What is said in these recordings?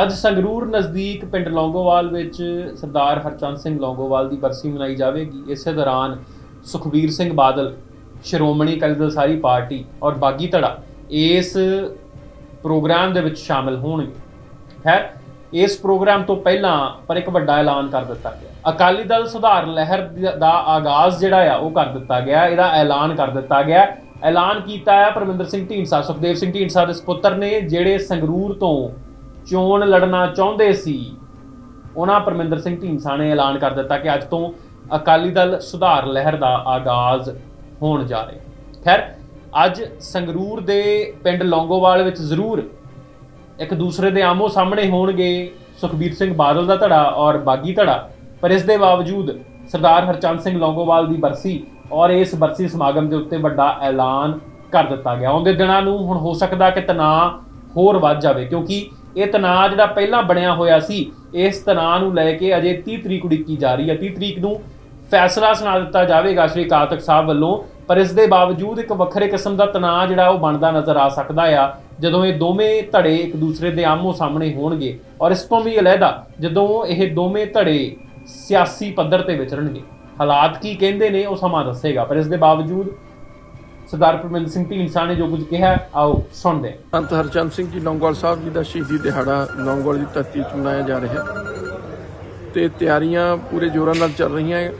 ਅੱਜ ਸੰਗਰੂਰ ਨਜ਼ਦੀਕ ਪਿੰਡ ਲੌਂਗੋਵਾਲ ਵਿੱਚ ਸਰਦਾਰ ਹਰਚੰਦ ਸਿੰਘ ਲੌਂਗੋਵਾਲ ਦੀ ਬਰਸੀ ਮਨਾਈ ਜਾਵੇਗੀ। ਇਸੇ ਦੌਰਾਨ ਸੁਖਬੀਰ ਸਿੰਘ ਬਾਦਲ, ਸ਼੍ਰੋਮਣੀ ਅਕਾਲੀ ਦਲ ਸਾਰੀ ਪਾਰਟੀ ਔਰ ਬਾਗੀ ਧੜਾ ਇਸ ਪ੍ਰੋਗਰਾਮ ਦੇ ਵਿੱਚ ਸ਼ਾਮਿਲ ਹੋਣਗੇ। ਖੈਰ, ਇਸ ਪ੍ਰੋਗਰਾਮ ਤੋਂ ਪਹਿਲਾਂ ਪਰ ਇੱਕ ਵੱਡਾ ਐਲਾਨ ਕਰ ਦਿੱਤਾ ਗਿਆ। ਅਕਾਲੀ ਦਲ ਸੁਧਾਰ ਲਹਿਰ ਦਾ ਆਗਾਜ਼ ਜਿਹੜਾ ਆ, ਉਹ ਕਰ ਦਿੱਤਾ ਗਿਆ। ਇਹਦਾ ਐਲਾਨ ਕਰ ਦਿੱਤਾ ਗਿਆ। ਐਲਾਨ ਕੀਤਾ ਹੈ ਪਰਮਿੰਦਰ ਸਿੰਘ ਢੀਂਡਸਾ, ਸੁਖਦੇਵ ਸਿੰਘ ਢੀਂਡਸਾ ਦੇ ਸੁਪੁੱਤਰ ਨੇ, ਜਿਹੜੇ ਸੰਗਰੂਰ ਤੋਂ ਚੋਣ ਲੜਨਾ ਚਾਹੁੰਦੇ ਸੀ। ਉਹਨਾਂ ਪਰਮਿੰਦਰ ਸਿੰਘ ਢੀਂਡਸਾ ਨੇ ਐਲਾਨ ਕਰ ਦਿੱਤਾ ਕਿ ਅੱਜ ਤੋਂ ਅਕਾਲੀ ਦਲ ਸੁਧਾਰ ਲਹਿਰ ਦਾ ਆਗਾਜ਼ ਹੋਣ ਜਾ ਰਿਹਾ ਖੈਰ, ਅੱਜ ਸੰਗਰੂਰ ਦੇ ਪਿੰਡ ਲੌਂਗੋਵਾਲ ਵਿੱਚ ਜ਼ਰੂਰ ਇੱਕ ਦੂਸਰੇ ਦੇ ਆਮੋ ਸਾਹਮਣੇ ਹੋਣਗੇ ਸੁਖਬੀਰ ਸਿੰਘ ਬਾਦਲ ਦਾ ਧੜਾ ਔਰ ਬਾਗੀ ਧੜਾ, ਪਰ ਇਸ ਦੇ ਬਾਵਜੂਦ ਸਰਦਾਰ ਹਰਚੰਦ ਸਿੰਘ ਲੌਂਗੋਵਾਲ ਦੀ ਬਰਸੀ ਔਰ ਇਸ ਬਰਸੀ ਸਮਾਗਮ ਦੇ ਉੱਤੇ ਵੱਡਾ ਐਲਾਨ ਕਰ ਦਿੱਤਾ ਗਿਆ। ਆਉਂਦੇ ਦਿਨਾਂ ਨੂੰ ਹੁਣ ਹੋ ਸਕਦਾ ਕਿ ਤਣਾਅ ਹੋਰ ਵੱਧ ਜਾਵੇ, ਕਿਉਂਕਿ ਇਹ ਤਣਾਅ ਜਿਹੜਾ ਪਹਿਲਾਂ ਬਣਿਆ ਹੋਇਆ ਸੀ। ਇਸ ਤਣਾਅ ਨੂੰ ਲੈ ਕੇ ਅਜੇ 30 ਤਰੀਕ ਉਡੀਕੀ ਜਾ ਰਹੀ ਹੈ। 30 ਤਰੀਕ ਨੂੰ ਫੈਸਲਾ ਸੁਣਾ ਦਿੱਤਾ ਜਾਵੇਗਾ ਸ਼੍ਰੀ ਕਾਤਕ ਸਾਹਿਬ ਵੱਲੋਂ, ਪਰ ਇਸ ਦੇ ਬਾਵਜੂਦ ਇੱਕ ਵੱਖਰੇ ਕਿਸਮ ਦਾ ਤਣਾਅ ਜਿਹੜਾ ਉਹ ਬਣਦਾ ਨਜ਼ਰ ਆ ਸਕਦਾ ਆ, ਜਦੋਂ ਇਹ ਦੋਵੇਂ ਧੜੇ ਇੱਕ ਦੂਸਰੇ ਦੇ ਆਮੋ ਸਾਹਮਣੇ ਹੋਣਗੇ ਔਰ ਇਸ ਤੋਂ ਵੀ ਅਲੱਗਾ ਜਦੋਂ ਇਹ ਦੋਵੇਂ ਧੜੇ ਸਿਆਸੀ ਪੱਧਰ ਤੇ ਵਿਚਰਨਗੇ। ਹਾਲਾਤ ਕੀ ਕਹਿੰਦੇ ਨੇ ਉਹ ਸਮਾਂ ਦੱਸੇਗਾ, ਪਰ ਇਸ ਦੇ ਬਾਵਜੂਦ ਸਰਦਾਰ ਪਰਮਿੰਦਰ ਸਿੰਘ ਢੀਂਡਸਾ ਨੇ ਜੋ ਕੁਝ ਕਿਹਾ, ਆਓ ਸੁਣਦੇ ਸੰਤ ਹਰਚੰਦ ਸਿੰਘ ਜੀ ਲੌਂਗੋਵਾਲ ਸਾਹਿਬ ਜੀ ਦਾ ਸ਼ਹੀਦੀ ਦਿਹਾੜਾ ਲੌਂਗੋਵਾਲ ਦੀ ਧਰਤੀ 'ਚ ਮਨਾਇਆ ਜਾ ਰਿਹਾ। ਹੈ ਤੇ ਤਿਆਰੀਆਂ ਪੂਰੇ ਜ਼ੋਰਾਂ ਨਾਲ ਚੱਲ ਰਹੀਆਂ ਹੈ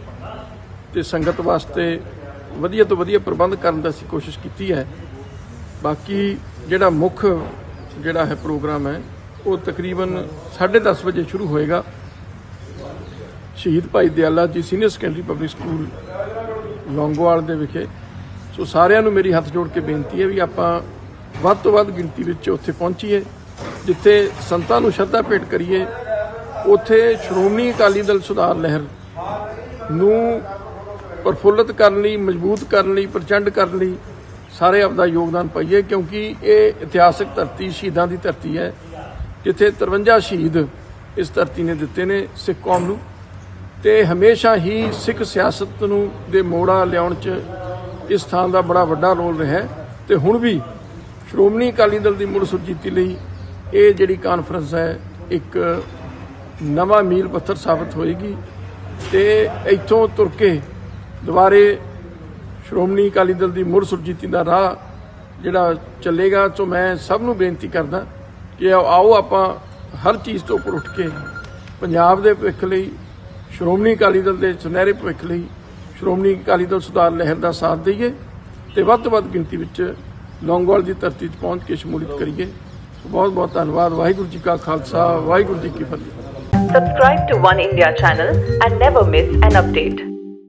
ਤੇ ਸੰਗਤ ਵਾਸਤੇ ਵਧੀਆ ਤੋਂ ਵਧੀਆ ਪ੍ਰਬੰਧ ਕਰਨ ਦਾ ਅਸੀਂ ਕੋਸ਼ਿਸ਼ ਕੀਤੀ ਹੈ। ਬਾਕੀ ਜਿਹੜਾ ਮੁੱਖ ਜਿਹੜਾ ਹੈ ਪ੍ਰੋਗਰਾਮ ਹੈ, ਉਹ ਤਕਰੀਬਨ 10:30 ਵਜੇ ਸ਼ੁਰੂ ਹੋਏਗਾ। Shaheed Bhai Diala ji senior secondary public school Longowal ਦੇ ਵਿਖੇ। ਸੋ ਸਾਰਿਆਂ ਨੂੰ ਮੇਰੀ ਹੱਥ ਜੋੜ ਕੇ ਬੇਨਤੀ ਹੈ ਵੀ ਆਪਾਂ ਵੱਧ ਤੋਂ ਵੱਧ ਗਿਣਤੀ ਵਿੱਚ ਉੱਥੇ ਪਹੁੰਚੀਏ, ਜਿੱਥੇ ਸੰਤਾਂ ਨੂੰ ਸ਼ਰਧਾ ਭੇਟ ਕਰੀਏ, ਉੱਥੇ ਸ਼੍ਰੋਮਣੀ ਅਕਾਲੀ ਦਲ ਸੁਧਾਰ ਲਹਿਰ ਨੂੰ ਪ੍ਰਫੁੱਲਤ ਕਰਨ ਲਈ, ਮਜ਼ਬੂਤ ਕਰਨ ਲਈ, ਪ੍ਰਚੰਡ ਕਰਨ ਲਈ ਸਾਰੇ ਆਪਦਾ ਯੋਗਦਾਨ ਪਾਈਏ, ਕਿਉਂਕਿ ਇਹ ਇਤਿਹਾਸਕ ਧਰਤੀ ਸ਼ਹੀਦਾਂ ਦੀ ਧਰਤੀ ਹੈ, ਜਿੱਥੇ 53 ਸ਼ਹੀਦ ਇਸ ਧਰਤੀ ਨੇ ਦਿੱਤੇ ਨੇ ਸਿੱਖ ਕੌਮ ਨੂੰ ਤੇ ਹਮੇਸ਼ਾ ਹੀ ਸਿੱਖ ਸਿਆਸਤ ਨੂੰ ਦੇ ਮੋੜਾ ਲਿਆਉਣ 'ਚ ਇਸ ਥਾਂ ਦਾ ਬੜਾ ਵੱਡਾ ਰੋਲ ਰਿਹਾ ਹੈ। ਤੇ ਹੁਣ ਵੀ ਸ਼੍ਰੋਮਣੀ ਅਕਾਲੀ ਦਲ ਦੀ ਮੁੜ ਸੁਰਜੀਤੀ ਲਈ ਇਹ ਜਿਹੜੀ ਕਾਨਫਰੰਸ ਹੈ, ਇੱਕ ਨਵਾਂ ਮੀਲ ਪੱਥਰ ਸਾਬਤ ਹੋਏਗੀ। ਤੇ ਇੱਥੋਂ ਤੁਰ ਕੇ ਦੁਬਾਰੇ ਸ਼੍ਰੋਮਣੀ ਅਕਾਲੀ ਦਲ ਦੀ ਮੁੜ ਸੁਰਜੀਤੀ ਦਾ ਰਾਹ ਜਿਹੜਾ ਚੱਲੇਗਾ, ਸੋ ਮੈਂ ਸਭ ਨੂੰ ਬੇਨਤੀ ਕਰਦਾ ਕਿ ਆਓ ਆਪਾਂ ਹਰ ਚੀਜ਼ ਤੋਂ ਉੱਪਰ ਉੱਠ ਕੇ ਪੰਜਾਬ ਦੇ ਭਵਿੱਖ ਲਈ, ਸ਼੍ਰੋਮਣੀ ਅਕਾਲੀ ਦਲ ਦੇ ਸੁਨਹਿਰੇ ਭਵਿੱਖ ਲਈ ਸ਼੍ਰੋਮਣੀ ਅਕਾਲੀ ਦਲ ਸੁਧਾਰ ਲਹਿਰ ਦਾ ਸਾਥ ਦਈਏ ਤੇ ਵੱਧ ਤੋਂ ਵੱਧ ਗਿਣਤੀ ਵਿੱਚ ਲੌਂਗੋਵਾਲ ਦੀ ਧਰਤੀ 'ਚ ਪਹੁੰਚ ਕੇ ਸ਼ਮੂਲੀਅਤ ਕਰੀਏ। ਬਹੁਤ ਬਹੁਤ ਧੰਨਵਾਦ। ਵਾਹਿਗੁਰੂ ਜੀ ਕਾ ਖਾਲਸਾ, ਵਾਹਿਗੁਰੂ ਜੀ ਕੀ ਫਤਿਹ। Subscribe to One India channel and never miss an update.